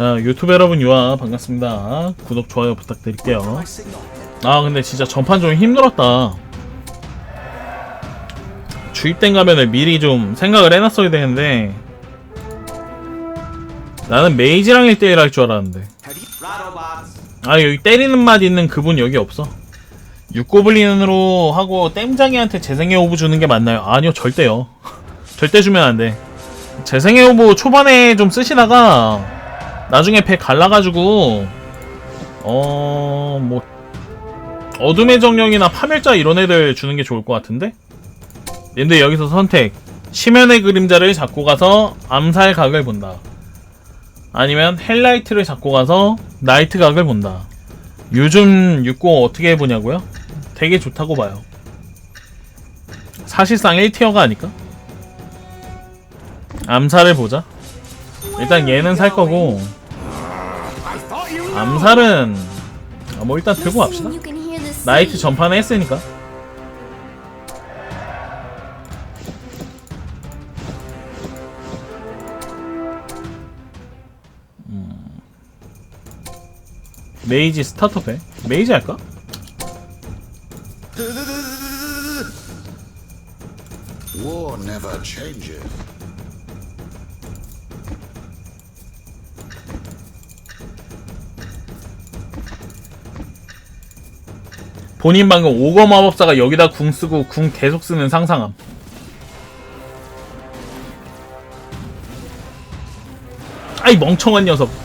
자 유튜브 여러분 유아 반갑습니다. 구독 좋아요 부탁드릴게요. 아 근데 진짜 전판 좀 힘들었다. 주입된 가면을 미리 좀 생각을 해놨어야 되는데 나는 메이지랑 1대1 할 줄 알았는데. 아 여기 때리는 맛 있는 그분 여기 없어. 육고블린으로 하고 땜장이한테 재생의 오브 주는 게 맞나요? 아니요 절대요. 절대 주면 안돼. 재생의 오브 초반에 좀 쓰시다가 나중에 배 갈라가지고 어... 뭐 어둠의 정령이나 파멸자 이런 애들 주는 게 좋을 것 같은데? 근데 여기서 선택 심연의 그림자를 잡고 가서 암살 각을 본다 아니면 헬라이트를 잡고 가서 나이트 각을 본다 요즘 60 어떻게 해보냐고요? 되게 좋다고 봐요 사실상 1티어가 아닐까? 암살을 보자 일단 얘는 살 거고 암살은 아, 뭐 일단 들고 갑시다 나이트 전판에 했으니까 음. 메이지 스타터배 메이지 할까? War never. 본인 방금 오거 마법사가 여기다 궁 쓰고 궁 계속 쓰는 상상함. 아이 멍청한 녀석.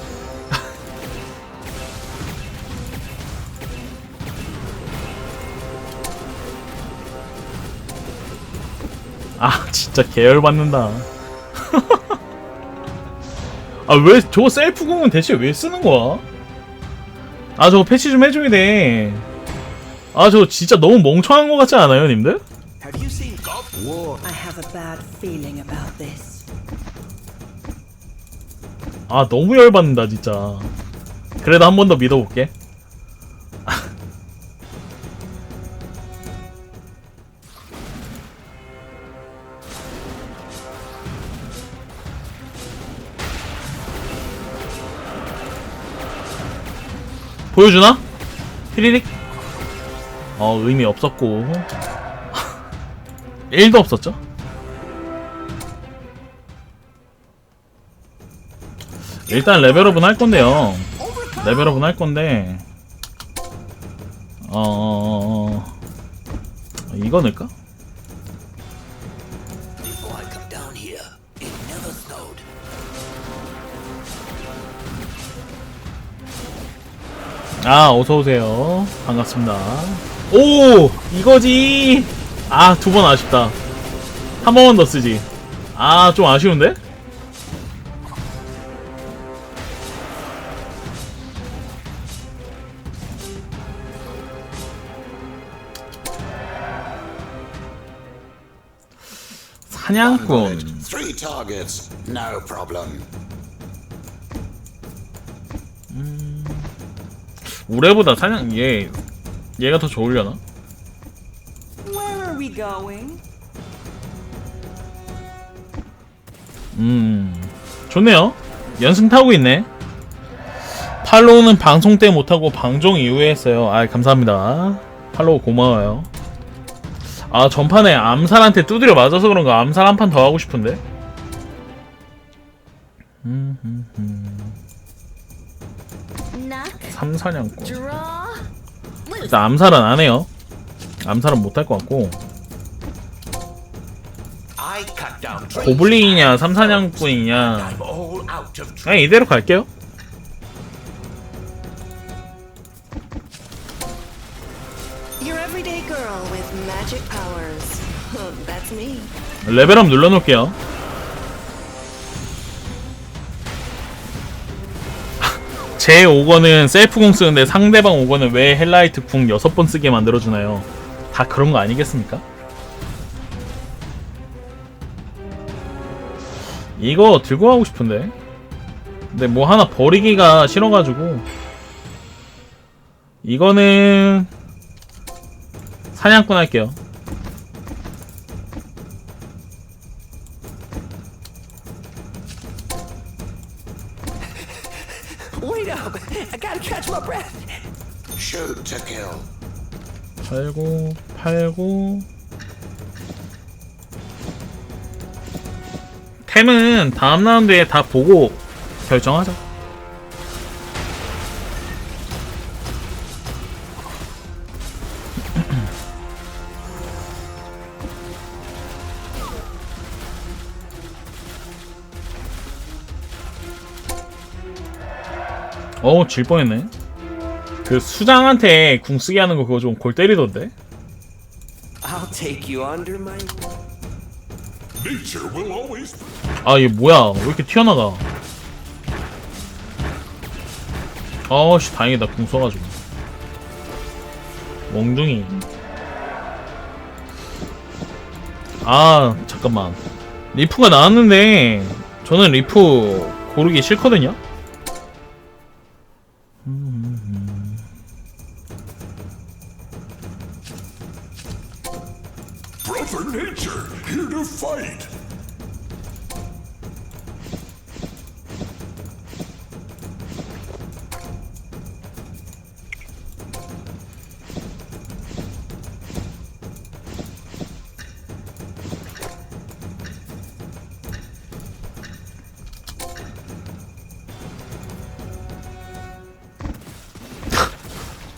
아 진짜 계열 받는다. 아 왜 저거 셀프 궁은 대체 왜 쓰는 거야? 아 저거 패치 좀 해줘야 돼. 아 저 진짜 너무 멍청한 것 같지 않아요, 님들? Have you seen golf? War I have a bad feeling about this. 아 너무 열받는다 진짜. 그래도 한 번 더 믿어볼게. 보여주나? 피리릭? 어 의미 없었고 1도 없었죠? 일단 레벨업은 할 건데요. 레벨업은 할 건데, 어, 어, 어, 이거 넣을까? 아, 어서오세요. 반갑습니다. 오! 이거지! 아, 두 번 아쉽다. 한 번만 더 쓰지. 아, 좀 아쉬운데? 사냥꾼. Problem. 우레보다 사냥, 얘, 얘가 더 좋으려나? 음, 좋네요. 연승 타고 있네. 팔로우는 방송 때 못하고 방송 이후에 했어요. 아, 감사합니다. 팔로우 고마워요. 아, 전판에 암살한테 두드려 맞아서 그런가 암살 한 판 더 하고 싶은데. 음, 음, 음. Knock, 삼사냥꾼. draw, loose. 일단 암살은 안 해요. 암살은 못 할 것 같고. 고블린이냐, 삼사냥꾼이냐. 그냥 이대로 갈게요. 레벨업 눌러놓을게요. 제 5권은 셀프 궁 쓰는데 상대방 5권은 왜 헬라이트 궁 6번 쓰게 만들어주나요? 다 그런 거 아니겠습니까? 이거 들고 가고 싶은데 근데 뭐 하나 버리기가 싫어가지고 이거는 사냥꾼 할게요 팔고 팔고 템은 다음 라운드에 다 보고 결정하자. 어우 질 뻔했네. 그 수장한테 궁 쓰게 하는 거 그거 좀 골 때리던데. I'll take you under my. Nature will always 아, 얘 뭐야? 왜 이렇게 튀어나가? 아씨, 다행이다. 궁 써가지고. 멍둥이. 아, 잠깐만. 리프가 나왔는데, 저는 리프 고르기 싫거든요? Brother to fight.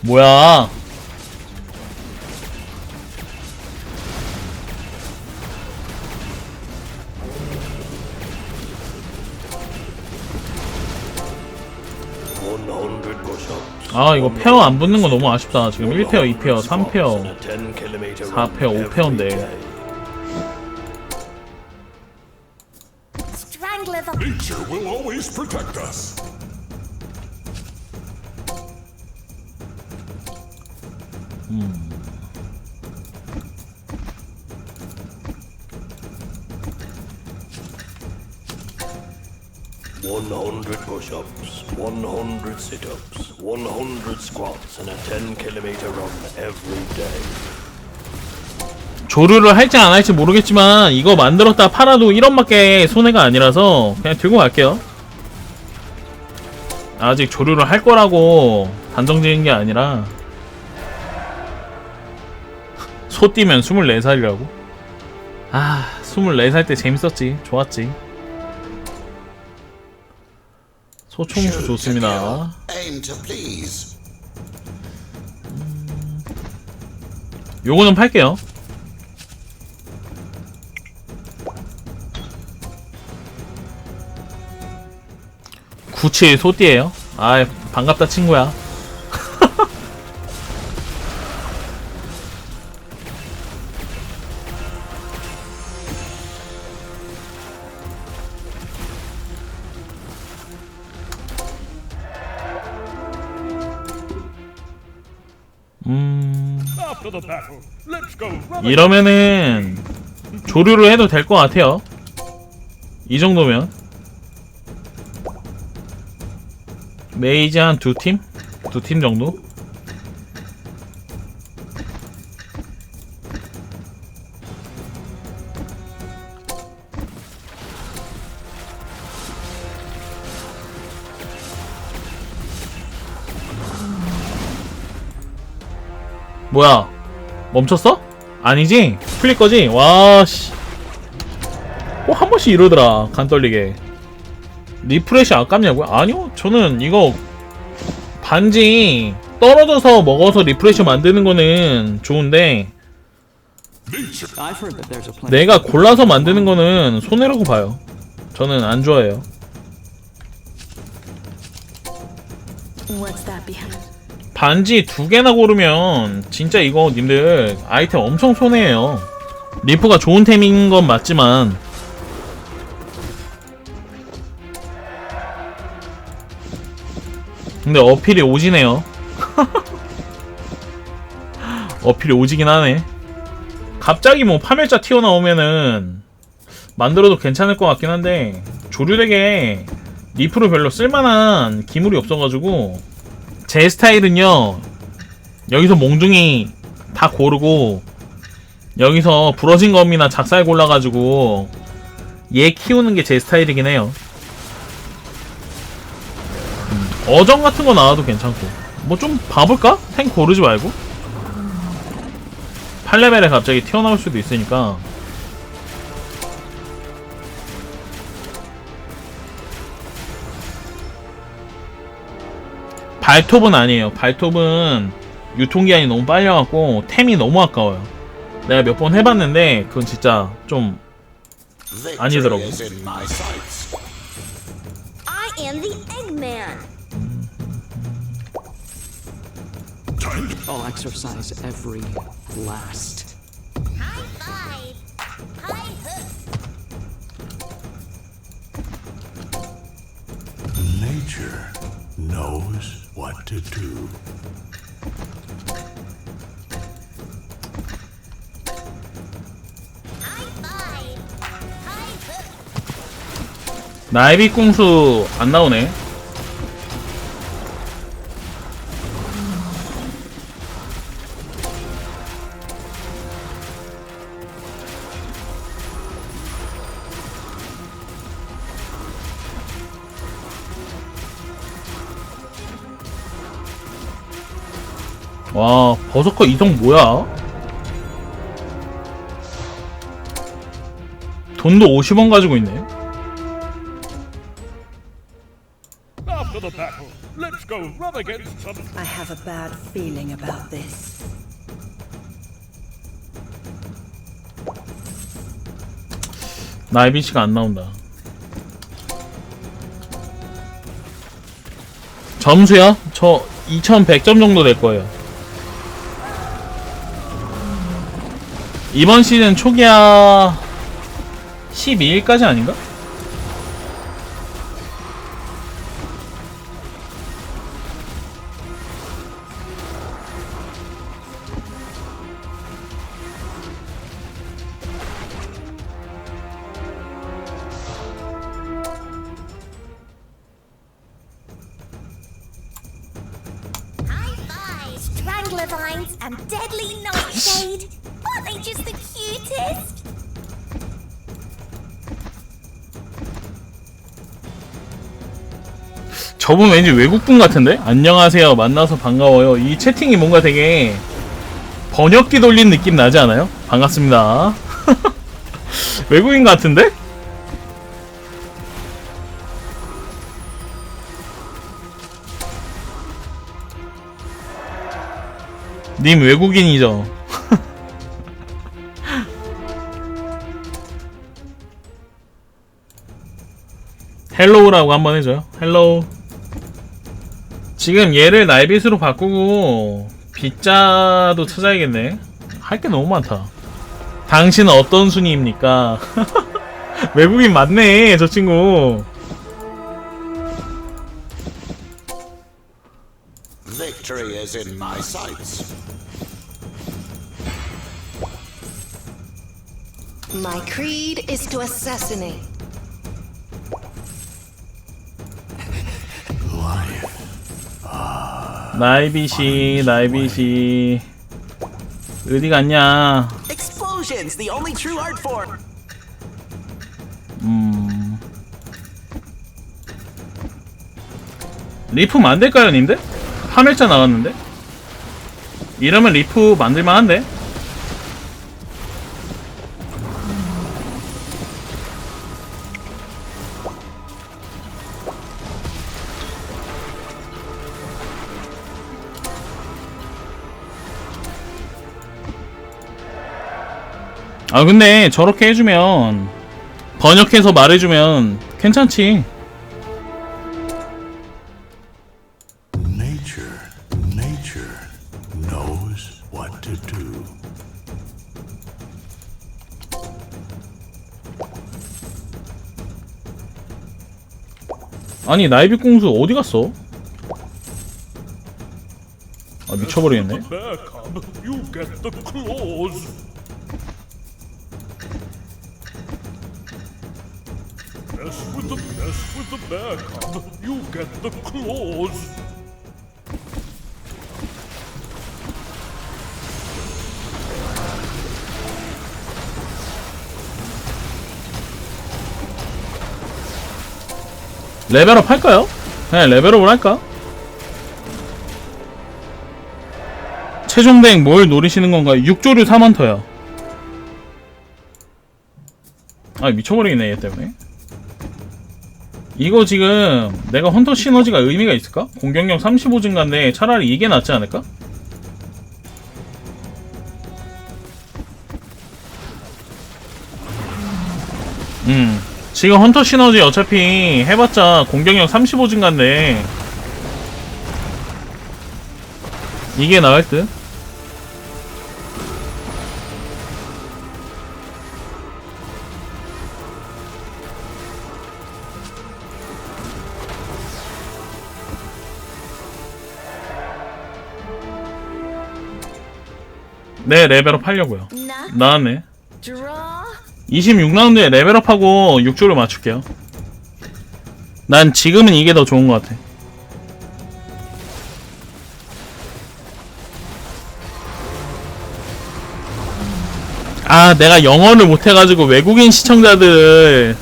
뭐야? 아, 이거 페어 안 붙는 거 너무 아쉽다. 지금 1페어, 2페어, 3페어, 4페어, 5페어인데. Strangler push-ups, one hundred sit-ups, one hundred squats, and a ten kilometer run every day. 조류를 할지 안 할지 모르겠지만 이거 만들었다 팔아도 1원밖에 손해가 아니라서 그냥 들고 갈게요. 아직 조류를 할 거라고 단정 지은 게 아니라 소 뛰면 24살이라고? 아 24살 때 재밌었지 좋았지 소총수 좋습니다. please. 요거는 팔게요. 구치 소띠예요. 아 반갑다 친구야 이러면은 조류를 해도 될 것 같아요. 이 정도면 메이지 한 두 팀? 두 팀 정도? 뭐야? 멈췄어? 아니지? 풀릴 거지? 와, 씨. 꼭 한 번씩 이러더라. 간 떨리게. 리프레시 아깝냐고요? 아니요. 저는 이거 반지 떨어져서 먹어서 리프레시 만드는 거는 좋은데. 내가 골라서 만드는 거는 손해라고 봐요. 저는 안 좋아해요. 반지 두 개나 고르면 진짜 이거 님들 아이템 엄청 손해예요. 리프가 좋은 템인 건 맞지만 근데 어필이 오지네요. 어필이 오지긴 하네. 갑자기 뭐 파멸자 튀어나오면은 만들어도 괜찮을 것 같긴 한데 조류되게 리프로 별로 쓸만한 기물이 없어가지고 제 스타일은요 여기서 몽둥이 다 고르고 여기서 부러진 검이나 작살 골라가지고 얘 키우는 게 제 스타일이긴 해요. 음, 어정 같은 거 나와도 괜찮고. 뭐 좀 봐볼까? 탱 고르지 말고. 8레벨에 갑자기 튀어나올 수도 있으니까 발톱은 아니에요 발톱은 유통기한이 너무 빨려갖고 템이 너무 아까워요 내가 몇 번 해봤는데 그건 진짜 좀 아니더라고. I'll exercise every last. High five. High hook. Nature knows what to do. 나이비 꿍수 안 나오네 와 버서커 이성 뭐야? 돈도 50원 가지고 있네 After the battle, let's go rub against some I have a bad feeling about this. 나이빈 씨가 안 나온다. 점수요? 저 2100점 정도 될 거예요. 이번 시즌 초기화 12일까지 아닌가? And deadly nightshade. 저분 왠지 외국분 같은데? 안녕하세요. 만나서 반가워요. 이 채팅이 뭔가 되게 번역기 돌린 느낌 나지 않아요? 반갑습니다. 외국인 같은데? 님 외국인이죠? 헬로우라고 한번 해줘요. 헬로우. 지금 얘를 날빗으로 바꾸고 빗자도 찾아야겠네. 할 게 너무 많다. 당신은 어떤 순위입니까? 외국인 맞네, 저 친구. Victory is in my sights. My creed is to assassinate. 나이비시, 나이비시. 어디 갔냐? Explosions, the only true art form. 음. 리프 만들까요, 님들? 3일차 나갔는데? 이러면 리프 만들만한데? 아 근데 저렇게 해주면 번역해서 말해주면 괜찮지. 아니 나이비 꽁수 어디 갔어? 아 미쳐버리겠네 back, you get the claws. 레벨업 할까요? 그냥 레벨업을 할까? 최종 대행 뭘 노리시는 건가요? 6조류 사만터야. 아 미쳐버리겠네 얘 때문에. 이거 지금 내가 헌터 시너지가 의미가 있을까? 공격력 35 증가인데 차라리 이게 낫지 않을까? 음 지금 헌터 시너지 어차피 해봤자 공격력 35 증가인데 이게 나을 듯? 네 레벨업 하려고요. draw. 26라운드에 레벨업하고 6조를 맞출게요. 난 지금은 이게 더 좋은 것 같아. 아 내가 영어를 못해가지고 외국인 시청자들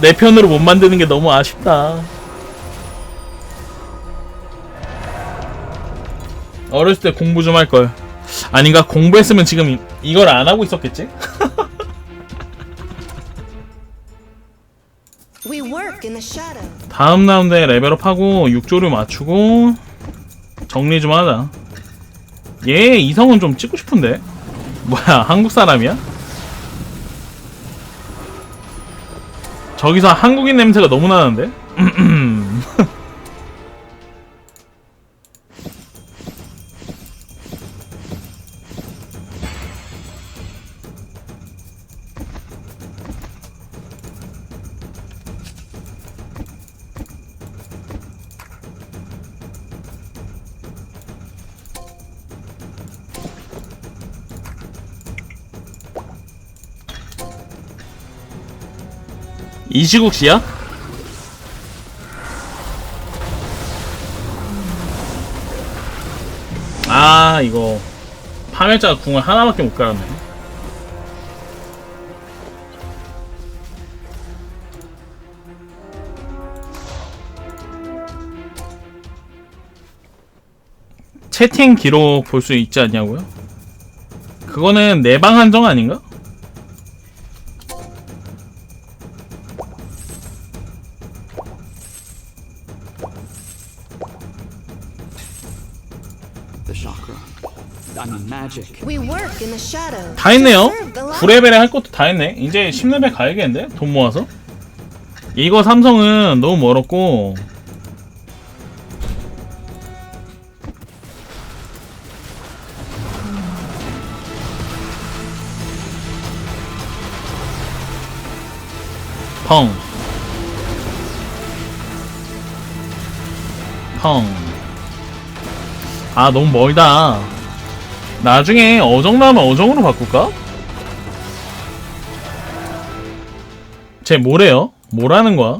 내 편으로 못 만드는 게 너무 아쉽다. 어렸을 때 공부 좀 할걸 아닌가 공부했으면 지금 이- 이걸 안 하고 있었겠지? We work in the shadow. 다음 라운드에 레벨업하고 6조를 맞추고 정리 좀 하자 얘 이성은 좀 찍고 싶은데 뭐야 한국 사람이야? 저기서 한국인 냄새가 너무 나는데? 이시국 씨야? 아 이거 파멸자가 궁을 하나밖에 못 깔았네 채팅 기록 볼 수 있지 않냐고요? 그거는 내방 한정 아닌가? We work in the shadow. 다 했네요. Serve the light. 9레벨에 할 것도 다 했네. 이제 10레벨 가야겠는데? 돈 모아서? 이거 삼성은 너무 멀었고 펑 펑. 아 너무 멀다 나중에 어정 나면 어정으로 바꿀까? 쟤 뭐래요? 뭐라는 거야?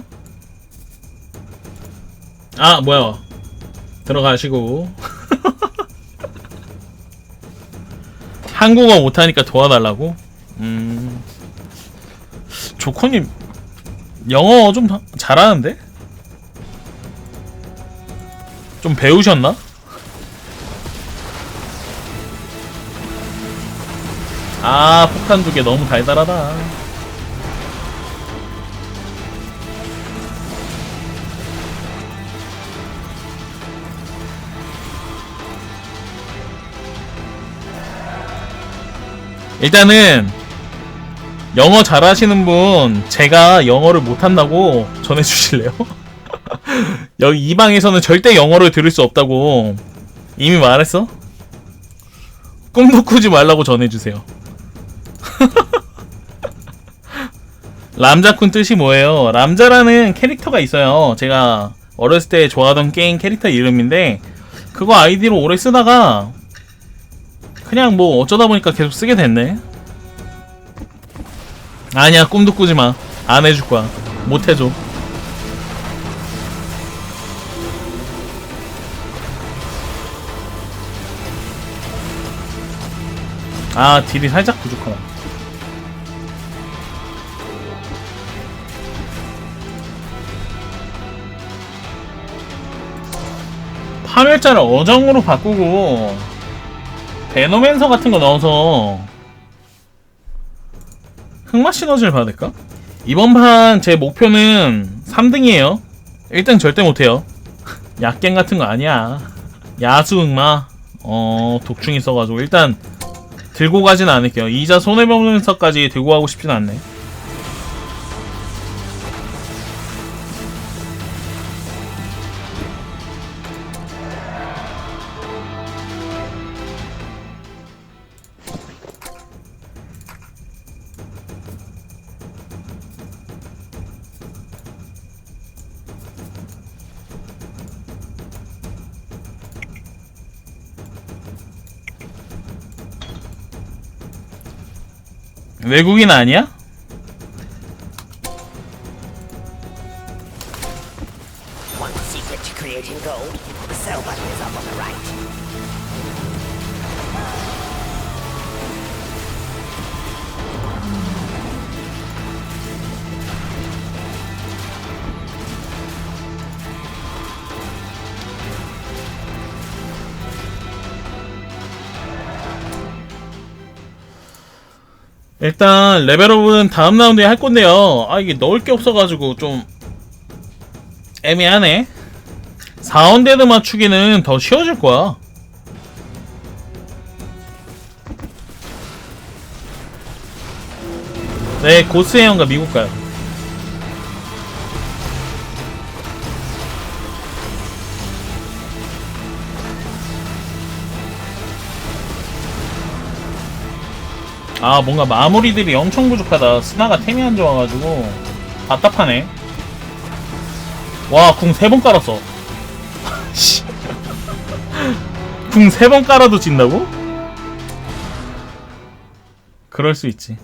아 뭐야 들어가시고 한국어 못하니까 도와달라고? 음 조커님 영어 좀 잘하는데? 좀 배우셨나? 아 폭탄 두 개 너무 달달하다 일단은 영어 잘하시는 분 제가 영어를 못한다고 전해주실래요? 여기 이 방에서는 절대 영어를 들을 수 없다고 이미 말했어? 꿈도 꾸지 말라고 전해주세요 람자쿤 뜻이 뭐예요? 람자라는 캐릭터가 있어요 제가 어렸을 때 좋아하던 게임 캐릭터 이름인데 그거 아이디로 오래 쓰다가 그냥 뭐 어쩌다 보니까 계속 쓰게 됐네 아니야 꿈도 꾸지 마. 안 해줄 거야. 못 해줘. 아 딜이 살짝 부족하다. 파멸자를 어정으로 바꾸고 베노맨서 같은 거 넣어서 흑마 시너지를 받을까? 이번 판 제 목표는 3등이에요. 1등 절대 못해요. 약갱 같은 거 아니야. 야수 흑마. 어 독충 있어가지고 일단 들고 가진 않을게요. 이자 손해보면서까지 들고 가고 싶진 않네 외국인 아니야? 일단 레벨업은 다음 라운드에 할 건데요. 아 이게 넣을 게 없어가지고 좀 애매하네. 4원데드 맞추기는 더 쉬워질 거야. 네, 고스의 형과 미국 가요. 아 뭔가 마무리들이 엄청 부족하다 스나가 템이 안 좋아가지고 답답하네 와 궁 세 번 깔았어 궁 세 번 깔아도 진다고? 그럴 수 있지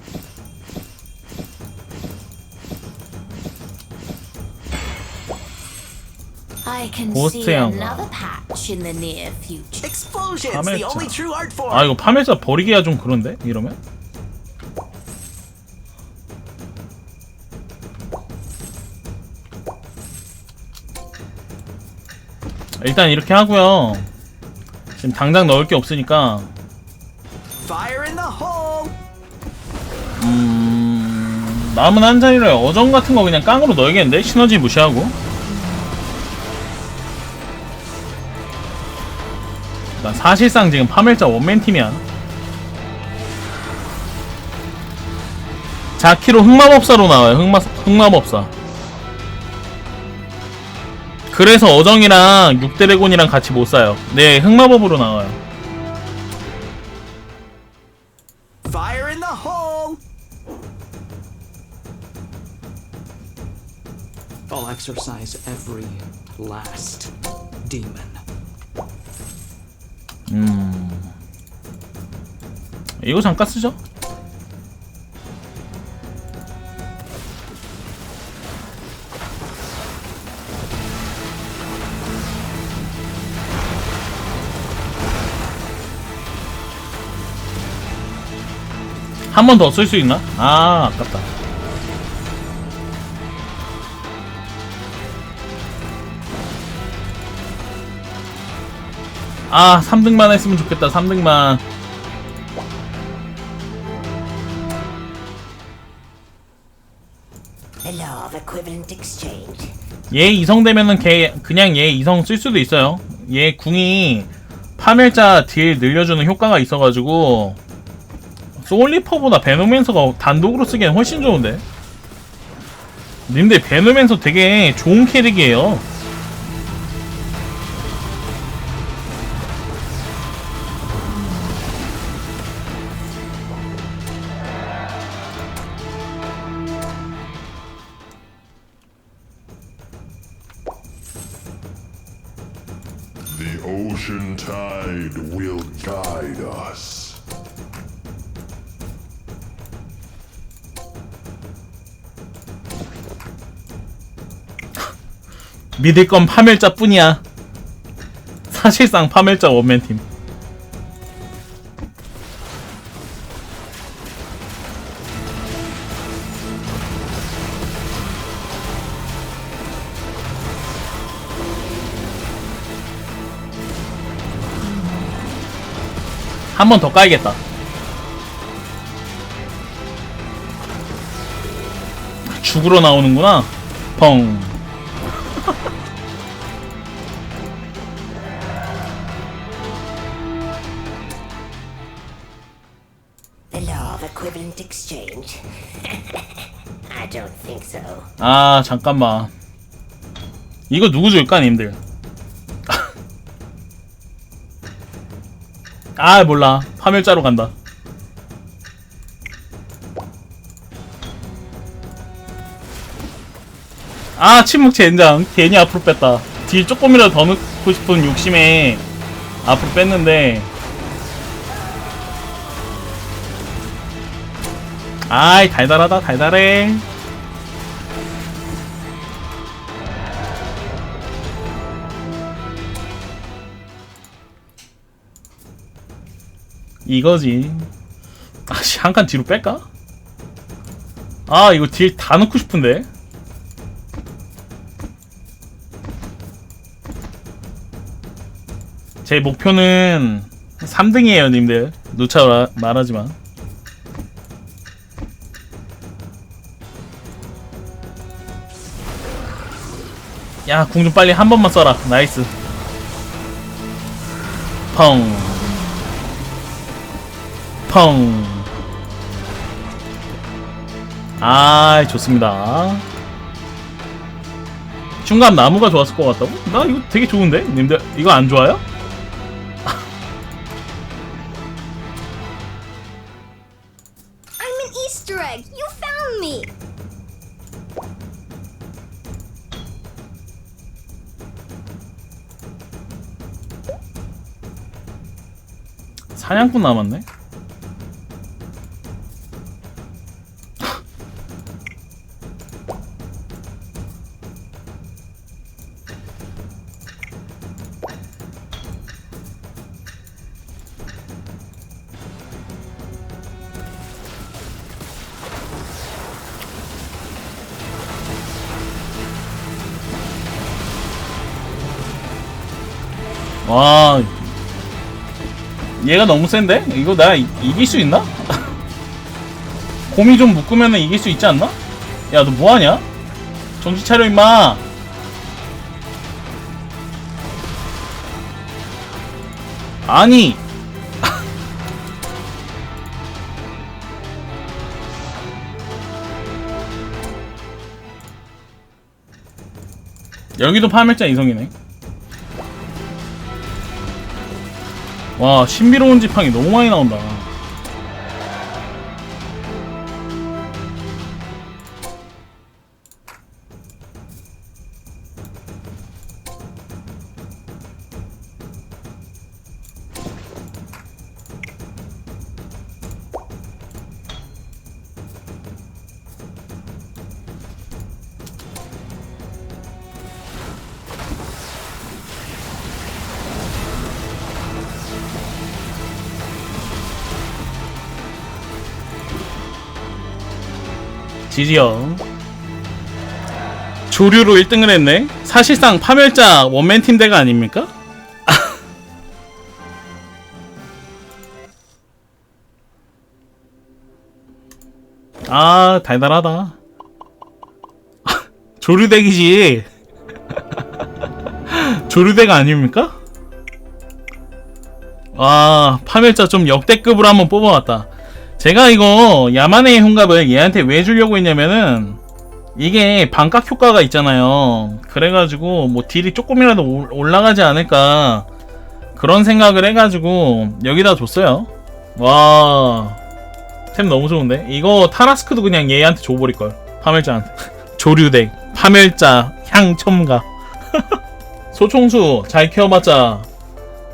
I can Ghost see Town. another patch in the near future. Explosions, Hammer the only time. true art form. 아 이거 파멸자 버리기가 좀 그런데 이러면 일단 이렇게 하고요. 지금 당장 넣을 게 없으니까. 음... 남은 한 자리를 어정 같은 거 그냥 깡으로 넣어야겠는데? 시너지 무시하고. 나 사실상 지금 파멸자 원맨 팀이야. 자키로 흑마법사로 나와요. 흑마, 흑마법사 그래서 어정이랑 육드래곤이랑 같이 못 사요 네 흑마법으로 나와요 Fire in the hole. I'll exorcise every last demon. 이거 잠깐 쓰죠 한 번 더 쓸 수 있나? 아 아깝다 아 3등만 했으면 좋겠다 3등만 The law of equivalent exchange. 얘 이성 되면은 걔 그냥 얘 이성 쓸 수도 있어요. 얘 궁이 파멸자 딜 늘려주는 효과가 있어가지고 소울리퍼보다 베노맨서가 단독으로 쓰기엔 훨씬 좋은데. 님들 베노맨서 되게 좋은 캐릭이에요. 믿을 건 파멸자 뿐이야. 사실상 파멸자 원맨팀. 한 번 더 까야겠다. 죽으러 나오는구나. 펑. 아 잠깐만. 이거 누구 줄까 님들? 아 몰라. 파멸자로 간다. 아 침묵 젠장 괜히 앞으로 뺐다 딜 조금이라도 더 넣고 싶은 욕심에 앞으로 뺐는데 아이 달달하다 달달해 이거지 아씨 한 칸 뒤로 뺄까? 아 이거 딜 다 넣고 싶은데 제 목표는 3등이에요, 님들. 누차 마- 말하지만. 야, 궁 좀 빨리 한 번만 써라. 나이스. 펑. 펑. 아, 좋습니다. 중간 나무가 좋았을 것 같다고? 나 이거 되게 좋은데? 님들, 이거 안 좋아요? 사냥꾼 남았네. 얘가 너무 센데? 이거 나 이, 이길 수 있나? 곰이 좀 묶으면 이길 수 있지 않나? 야, 너 뭐하냐? 정신 차려, 임마! 아니! 여기도 파멸자 이성이네. 와, 신비로운 지팡이 너무 많이 나온다. 지지요. 조류로 1등을 했네. 사실상 파멸자 원맨 팀 대가 아닙니까? 아 달달하다. 조류덱이지. 조류덱 아닙니까? 와 파멸자 좀 역대급으로 한번 뽑아왔다. 제가 이거 야만의 흉갑을 얘한테 왜 주려고 했냐면은 이게 반각 효과가 있잖아요. 그래가지고 뭐 딜이 조금이라도 올- 올라가지 않을까 그런 생각을 해가지고 여기다 줬어요. 와. 템 너무 좋은데? 이거 타라스크도 그냥 얘한테 줘버릴걸. 파멸자한테. 조류덱. 파멸자. 향첨가. 소총수 잘 키워봤자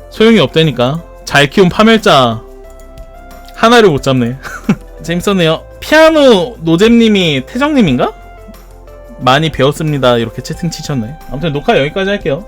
소용이 없다니까. 잘 키운 파멸자 하나를 못 잡네. 재밌었네요. 피아노 노잼님이 태정님인가? 많이 배웠습니다. 이렇게 채팅 치셨네. 아무튼 녹화 여기까지 할게요.